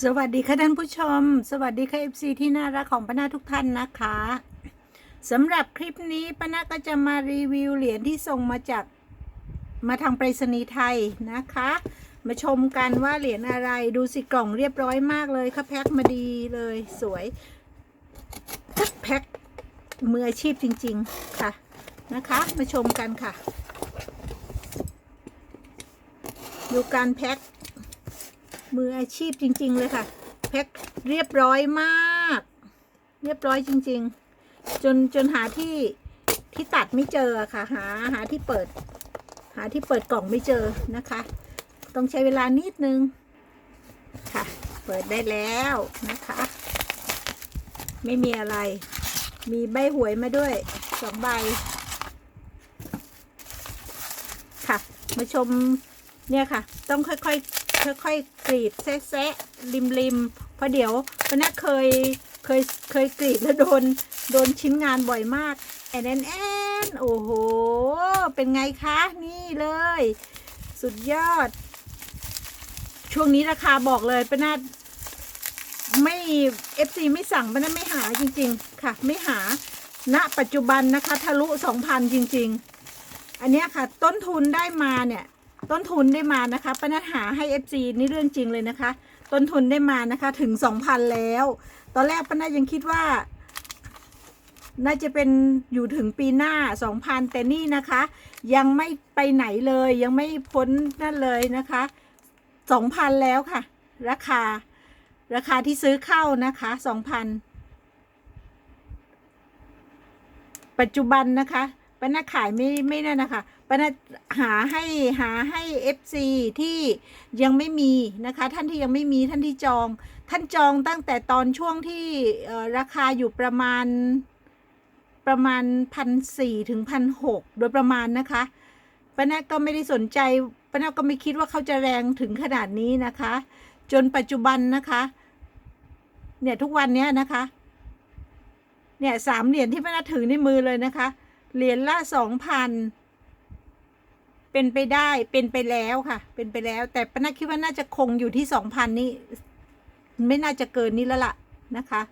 สวัสดีค่ะท่านผู้ชม สวัสดีค่ะ FC ที่น่ารักของป้านาทุกท่านนะคะสำหรับคลิปนี้ป้านาก็จะมารีวิวเหรียญที่ส่งมาจากมาทางไปรษณีย์ไทยนะคะ มาชมกันว่าเหรียญอะไรดูสิกล่องเรียบร้อยมากเลยค่ะแพ็คมาดีเลยสวยแพ็คมืออาชีพจริง ๆค่ะนะคะ มาชมกันค่ะ ดูการแพ็ค มืออาชีพจริง ๆ เลยค่ะ แพ็คเรียบร้อยมาก เรียบร้อยจริง ๆ จนจนหาที่ที่ตัดไม่เจอค่ะ หาหาที่เปิด หาที่เปิดกล่องไม่เจอนะคะ ต้องใช้เวลานิดนึงค่ะ เปิดได้แล้วนะคะ ไม่มีอะไร มีใบหวยมาด้วยสองใบค่ะ มาชมเนี่ยค่ะ ต้องค่อยๆ ค่อยๆกรีดแซะๆริมริมๆเพราะเดี๋ยวเพราะน่าเคยเคยเคยกรีดแล้วโดนโดนชิ้นงานบ่อยมากแอนแอนแอนโอ้โห เป็นไงคะนี่เลย สุดยอด ช่วงนี้ราคาบอกเลยป้านาไม่ FC ไม่สั่งป้านาไม่หาจริง ๆ ค่ะ ไม่หาณปัจจุบันนะคะ ทะลุ2,000จริง ๆ อันนี้ค่ะ ต้นทุนได้มาเนี่ย ต้นทุนได้มานะคะป้านัดหาให้ FC นี่เรื่องจริงเลยนะคะ ต้นทุนได้มานะคะถึง 2,000 แล้ว ตอนแรกป้านัดยังคิดว่า น่าจะเป็นอยู่ถึงปีหน้า 2,000 แต่นี่นะคะ ยังไม่ไปไหนเลยยังไม่พ้นนั่นเลยนะคะ 2,000 แล้วค่ะ ราคา ราคาที่ซื้อเข้านะคะ 2,000 ปัจจุบันนะคะป้านาขายไม่ไม่นั่นนะคะ ป้านหาให้หาให้ FC ที่ยังไม่มีนะคะ ท่านที่ยังไม่มีท่านที่จอง ท่านจองตั้งแต่ตอนช่วงที่ราคาอยู่ประมาณประมาณพันสี่ถึงพันหกโดยประมาณนะคะป้านาก็ไม่ได้สนใจป้านาก็ไม่คิดว่าเขาจะแรงถึงขนาดนี้นะคะ จนปัจจุบันนะคะ เนี่ยทุกวันเนี้ยนะคะ เนี่ยสามเหรียญที่ป้านาถือในมือเลยนะคะ เหรียญละสองพัน เป็นไปได้เป็นไปแล้วค่ะ เป็นไปแล้ว แต่ป้านาคิดว่าน่าจะคงอยู่ที่สองพันนี่ไม่น่าจะเกินนี้แล้วล่ะนะคะ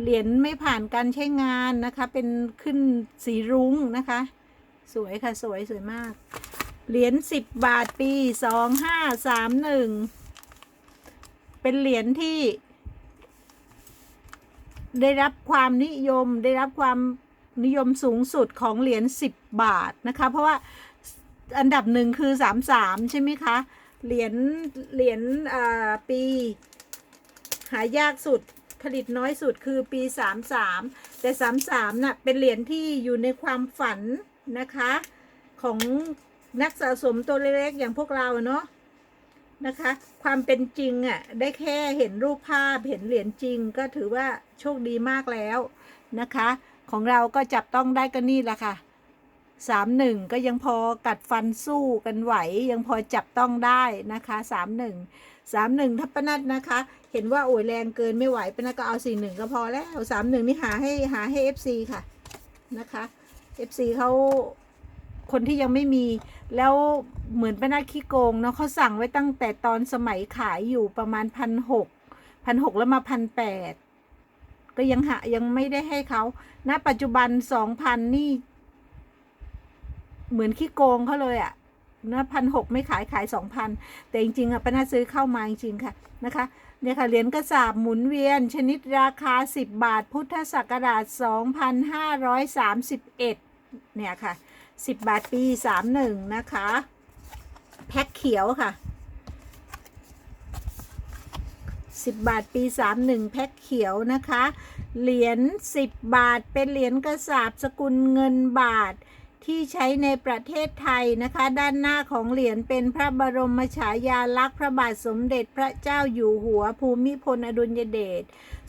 เหรียญไม่ผ่านการใช้งานนะคะ เป็นขึ้นสีรุ้งนะคะ สวยค่ะสวยสวยมาก เหรียญสิบบาทปีสองห้าสามหนึ่งเป็นเหรียญที่ ได้รับความนิยมได้รับความ นิยมสูงสุดของเหรียญ10 บาทนะคะ เพราะว่าอันดับหนึ่งคือ 33 ใช่ไหมคะ เหรียญเหรียญปี หายากสุดผลิตน้อยสุดคือปี 33 แต่ 33น่ะเป็นเหรียญที่อยู่ในความฝันนะคะ ของนักสะสมตัวเล็กๆอย่างพวกเราเนาะนะคะ ความเป็นจริงอะ่ะได้แค่เห็นรูปภาพเห็นเหรียญจริงก็ถือว่าโชคดีมากแล้วนะคะ ของเราก็จับต้องได้ก็นี่แหละค่ะสามหนึ่งก็ยังพอกัดฟันสู้กันไหว ยังพอจับต้องได้นะคะสามหนึ่งสามหนึ่งถ้าปนัดนะคะ เห็นว่าโอยแรงเกินไม่ไหวปนัดก็เอาสี่หนึ่งก็พอแล้วสามหนึ่งนี่หาให้หาให้เอฟซีค่ะนะคะเอฟซีเขาคนที่ยังไม่มีแล้วเหมือนป้านาขี้โกงเนาะเขาสั่งไว้ตั้งแต่ตอนสมัยขายอยู่ประมาณพันหกพันหกแล้วมาพันแปด ก็ยังหายังไม่ได้ให้เขาณปัจจุบันสองพันนี่ เหมือนขี้โกงเขาเลยอะนะพันหกไม่ขายขายสองพันแต่จริงๆอะป้าน่าซื้อเข้ามาจริงๆค่ะนะคะเนี่ยค่ะเหรียญกระสาบหมุนเวียน ชนิดราคา 10 บาท พุทธศักราช 2531 เนี่ยค่ะ 10 บาทปี 31 นะคะ แพ็คเขียวค่ะ 10 บาทปี 31 แพ็คเขียวนะคะ เหรียญ 10 บาทเป็นเหรียญกระสาบสกุลเงินบาทที่ใช้ในประเทศไทยนะคะ ด้านหน้าของเหรียญเป็นพระบรมฉายาลักษณ์พระบาทสมเด็จพระเจ้าอยู่หัวภูมิพลอดุลยเดช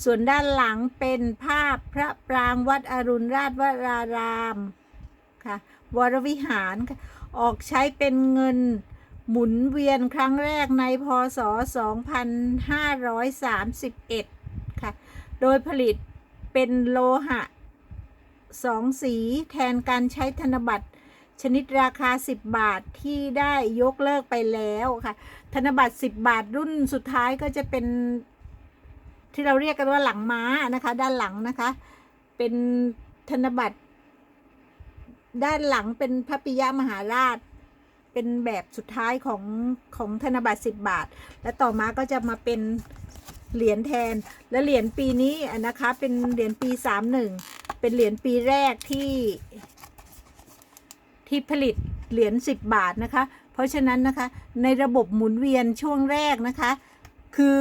ส่วนด้านหลังเป็นภาพพระปรางวัดอรุณราชวรารามค่ะวรวิหาร ออกใช้เป็นเงิน หมุนเวียนครั้งแรกในพศ 2531 ค่ะ โดยผลิตเป็นโลหะสองสีแทนการใช้ธนบัตรชนิดราคา 10 บาทที่ได้ยกเลิกไปแล้วค่ะ ธนบัตร 10 บาทรุ่นสุดท้ายก็จะเป็น ที่เราเรียกกันว่าหลังม้านะคะ ด้านหลังนะคะ เป็นธนบัตร ด้านหลังเป็นพระปิยมหาราช เป็นแบบสุดท้ายของของธนบัตร 10 บาท และต่อมาก็จะมาเป็นเหรียญแทน และเหรียญปีนี้นะคะ เป็นเหรียญปี 31 เป็นเหรียญปีแรกที่ที่ผลิตเหรียญ10 บาทนะคะ เพราะฉะนั้นนะคะในระบบหมุนเวียนช่วงแรกนะคะ คือ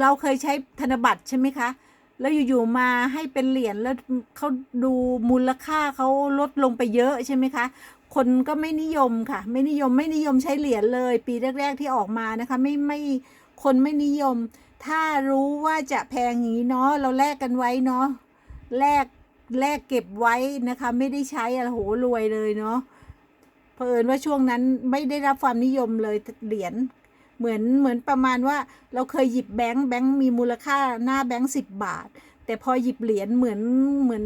เราเคยใช้ธนบัตรใช่ไหมคะ แล้วอยู่ๆมาให้เป็นเหรียญแล้วเขาดูมูลค่าเขาลดลงไปเยอะใช่ไหมคะ คนก็ไม่นิยมค่ะ ไม่นิยมไม่นิยมใช้เหรียญเลย ปีแรก ๆ ที่ออกมานะคะ ไม่ไม่คนไม่นิยม ถ้ารู้ว่าจะแพงอย่างนี้เนาะเราแลกกันไว้เนาะแลกแลกเก็บไว้นะคะ ไม่ได้ใช้อะโหรวยเลยเนาะเผอิญว่าช่วงนั้นไม่ได้รับความนิยมเลยเหรียญ เหมือนเหมือนประมาณว่าเราเคยหยิบแบงค์แบงค์มีมูลค่าหน้าแบงค์สิบบาท แต่พอหยิบเหรียญเหมือนเหมือน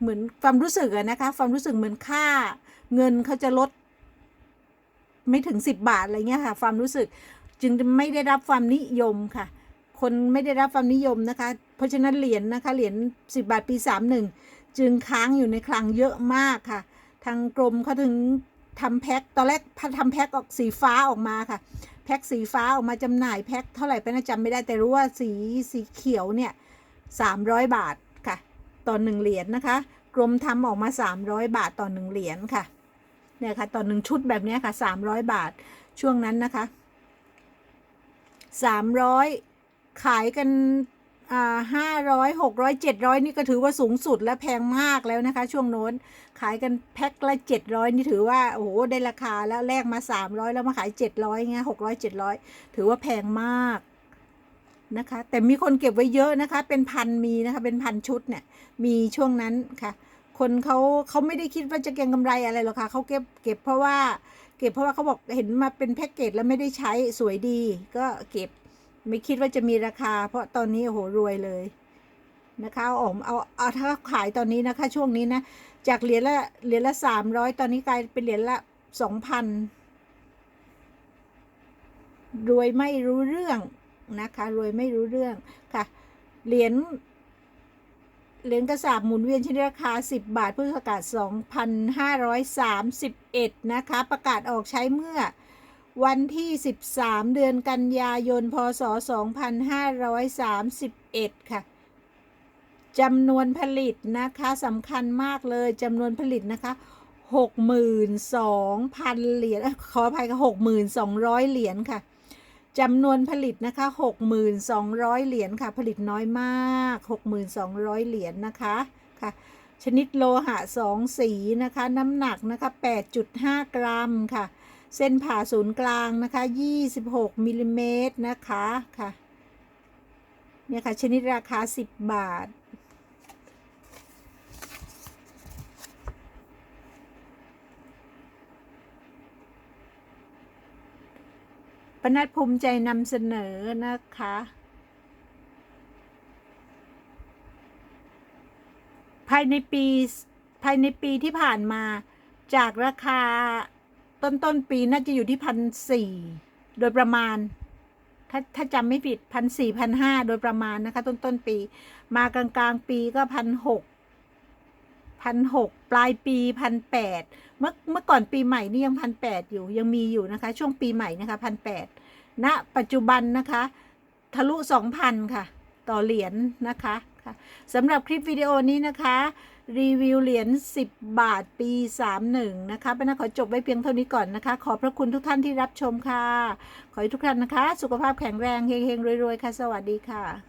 เหมือนความรู้สึกอะนะคะความรู้สึกเหมือนค่า เงินเขาจะลด ไม่ถึงสิบบาทอะไรเงี้ยค่ะ ความรู้สึกจึงไม่ได้รับความนิยมค่ะ คนไม่ได้รับความนิยมนะคะ เพราะฉะนั้นเหรียญนะคะเหรียญสิบาทปีสามหนึ่งจึงค้างอยู่ในคลังเยอะมากค่ะ ทางกรมเขาถึง ทำแพ็คตอนแรกทำแพ็คออกสีฟ้าออกมาค่ะ แพ็คสีฟ้าออกมาจำหน่ายแพ็คเท่าไหร่ไปนะจำไม่ได้แต่รู้ว่าสีสีเขียวเนี่ยสามร้อยบาทค่ะ ต่อหนึ่งเหรียญนะคะ กรมทำออกมาสามร้อยบาทต่อหนึ่งเหรียญค่ะ เนี่ยค่ะต่อหนึ่งชุดแบบนี้ค่ะสามร้อยบาทช่วงนั้นนะคะสามร้อยขายกัน ห้าร้อยหกร้อยเจ็ดร้อยนี่ก็ถือว่าสูงสุดและแพงมากแล้วนะคะ ช่วงโน้นขายกันแพ็คละเจ็ดร้อยนี่ถือว่าโอ้โหได้ราคาแล้วแลกมาสามร้อยแล้วมาขายเจ็ดร้อยเงี้ยหกร้อยเจ็ดร้อยถือว่าแพงมากนะคะ แต่มีคนเก็บไว้เยอะนะคะ เป็นพันมีนะคะ เป็นพันชุดเนี่ย มีช่วงนั้นค่ะ คนเขาเขาไม่ได้คิดว่าจะเก็งกำไรอะไรหรอกค่ะเขาเก็บเก็บเพราะว่า เก็บเพราะว่าเขาบอกเห็นมาเป็นแพ็กเกจแล้วไม่ได้ใช้สวยดีก็เก็บ ไม่คิดว่าจะมีราคา เพราะตอนนี้โอ้โหรวยเลยนะคะเอาออกเอาเอาถ้าขายตอนนี้นะคะ ช่วงนี้นะ จากเหรียญละเหรียญละสามร้อยตอนนี้กลายเป็นเหรียญละสองพันรวยไม่รู้เรื่องนะคะ รวยไม่รู้เรื่องค่ะ เหรียญเหรียญกระสาบหมุนเวียนชนิดราคา 10 บาทพุทธศักราช2531 นะคะ ประกาศออกใช้เมื่อ วันที่ 13 เดือนกันยายน พศ 2531 ค่ะจำนวนผลิตนะคะสำคัญมากเลยจำนวนผลิตนะคะ 62,000 เหรียญเอ้ยขออภัยค่ะ6,200 เหรียญค่ะจำนวนผลิตนะคะ6,200 เหรียญค่ะ ผลิตน้อยมาก 6,200 เหรียญนะคะค่ะ ชนิดโลหะสองสีนะคะ น้ำหนักนะคะ 8.5 กรัมค่ะ เส้นผ่าศูนย์กลางนะคะ 26มิลลิเมตรนะคะค่ะ เนี่ยค่ะ ชนิดราคา 10 บาท ปนัดภูมิใจนำเสนอนะคะภายในปีภายในปีที่ผ่านมาจากราคา ต้นต้นปีน่าจะอยู่ที่พันสี่โดยประมาณ ถ้าถ้าจำไม่ผิดพันสี่พันห้าโดยประมาณนะคะ ต้นต้นปี มากลางกลางๆปีก็พันหกพันหกปลายปีพันแปดเมื่อเมื่อก่อนปีใหม่นี่ยังพันแปดอยู่ยังมีอยู่นะคะ ช่วงปีใหม่นะคะพันแปดณปัจจุบันนะคะ ทะลุสองพันค่ะ ต่อเหรียญนะคะะค่ะสำหรับคลิปวิดีโอนี้นะคะ รีวิวเหรียญ10 บาทปี 31 นะคะป้านาขอจบไว้เพียงเท่านี้ก่อนนะคะ ขอบพระคุณทุกท่านที่รับชมค่ะ ขอให้ทุกท่านนะคะ สุขภาพแข็งแรงเฮงๆรวยๆค่ะ สวัสดีค่ะ